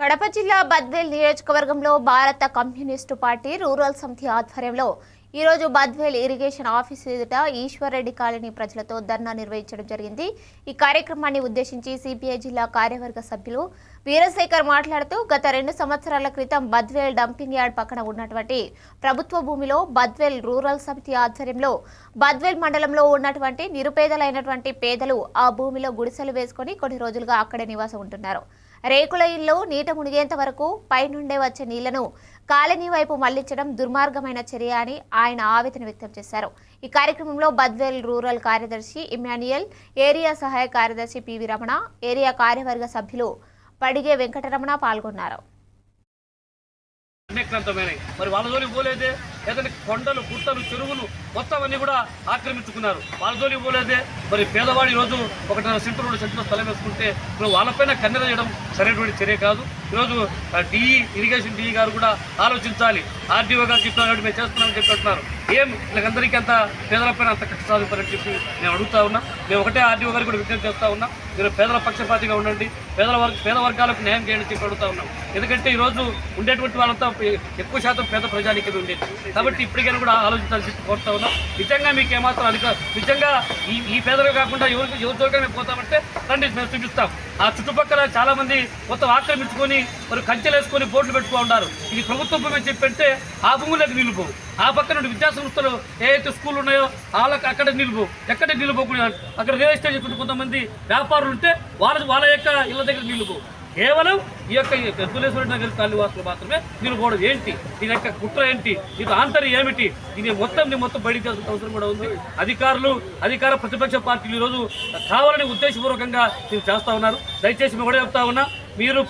కడప జిల్లా బద్వేల్ నియోజకవర్గంలో భారత కమ్యూనిస్టు పార్టీ రూరల్ సమితి ఆధ్వర్యంలో ఈరోజు బద్వేల్ ఇరిగేషన్ ఆఫీస్ ఎదుట ఈశ్వర్రెడ్డి కాలనీ ప్రజలతో ధర్నా నిర్వహించడం జరిగింది. ఈ కార్యక్రమాన్ని ఉద్దేశించి సిపిఐ జిల్లా కార్యవర్గ సభ్యులు వీరశేఖర్ మాట్లాడుతూ గత రెండు సంవత్సరాల క్రితం బద్వేల్ డంపింగ్ యార్డ్ పక్కన ఉన్నటువంటి ప్రభుత్వ భూమిలో బద్వేల్ రూరల్ సమితి ఆధ్వర్యంలో బద్వేల్ మండలంలో ఉన్నటువంటి నిరుపేదలైనటువంటి పేదలు ఆ భూమిలో గుడిసెలు వేసుకొని కొన్ని రోజులుగా అక్కడే నివాసం ఉంటున్నారు. రేకుల ఇల్లు నీట మునిగేంత వరకు పైనుండే వచ్చే నీళ్ళను కాలనీ వైపు మళ్ళించడం దుర్మార్గమైన చర్య అని ఆయన ఆవేదన వ్యక్తం చేశారు. ఈ కార్యక్రమంలో బద్వేల్ రూరల్ కార్యదర్శి ఇమాన్యుయల్ ఏరియా సహాయ కార్యదర్శి పివి రమణ ఏరియా కార్యవర్గ సభ్యులు పడిగే వెంకటరమణ పాల్గొన్నారు. మరి వాళ్ళ జోలికి కొండలు గుట్టలు చెరువులు మొత్తం కూడా ఆక్రమించుకున్నారు. వాళ్ళ జోలికి పోలేదే. మరి పేదవాడు ఈరోజు ఒకటిన్నర సెంటర్ రెండు సెంటర్ స్థలం వేసుకుంటే ఇప్పుడు వాళ్ళపైన కన్నెర చేయడం సరైనటువంటి చర్య కాదు. ఈరోజు డిఈ ఇరిగేషన్ డిఈ గారు కూడా ఆలోచించాలి. ఆర్డీఓ గారు చెప్పినట్టు మేము చేస్తున్నామని చెప్పి ఏం? వీళ్ళకందరికీ అంత పేదలపైన అంత కష్ట సాధించారని చెప్పి నేను అడుగుతా ఉన్నా. మేము ఒకటే ఆర్డీఓ గారికి కూడా విజ్ఞప్తి చేస్తా ఉన్నా. మీరు పేదల పక్షపాతిగా ఉండండి. పేదల వర్గ పేద వర్గాలకు న్యాయం చేయండి చెప్పి అడుగుతా ఉన్నాం. ఎందుకంటే ఈరోజు ఉండేటువంటి వాళ్ళంతా ఎక్కువ శాతం పేద ప్రజానికి ఉండేది. కాబట్టి ఇప్పటికైనా కూడా ఆలోచించాల్సి కోరుతా ఉన్నాం. నిజంగా మీకు ఏమాత్రం అధిక నిజంగా ఈ ఈ పేదలు కాకుండా ఎవరికి ఎవరి మేము పోతామంటే రండి మేము చూపిస్తాం. ఆ చుట్టుపక్కల చాలామంది మొత్తం ఆక్రమించుకొని మరి కంచెలు వేసుకొని బోర్డులు పెట్టుకో ఉన్నారు. ఇది ప్రభుత్వం భూమి చెప్పంటే ఆ భూములకు నిలుపు ఆ పక్కన ఉండే విద్యా సంస్థలు స్కూళ్ళు ఉన్నాయో వాళ్ళకి అక్కడ నిలుపు ఎక్కడ నిలుపుకునే అక్కడ రియల్ ఎస్టేట్ చేసుకుంటే కొంతమంది వ్యాపారులు ఉంటే వాళ్ళ వాళ్ళ యొక్క ఇళ్ళ దగ్గర నిలుపు కేవలం ఈ యొక్క పెద్దలేశ్వర నగర్ తల్లివాసులు మాత్రమే నిలుపోవడం ఏంటి? దీని యొక్క కుట్ర ఏంటి? దీని ఆంతర్యం ఏమిటి? దీని మొత్తం నీ మొత్తం బయటికి తీయాల్సిన అవసరం కూడా ఉంది. అధికారులు అధికార ప్రతిపక్ష పార్టీలు ఈరోజు కావాలని ఉద్దేశపూర్వకంగా దీన్ని చేస్తా ఉన్నారు. దయచేసి మేము కూడా చెప్తా ఉన్నా మీరు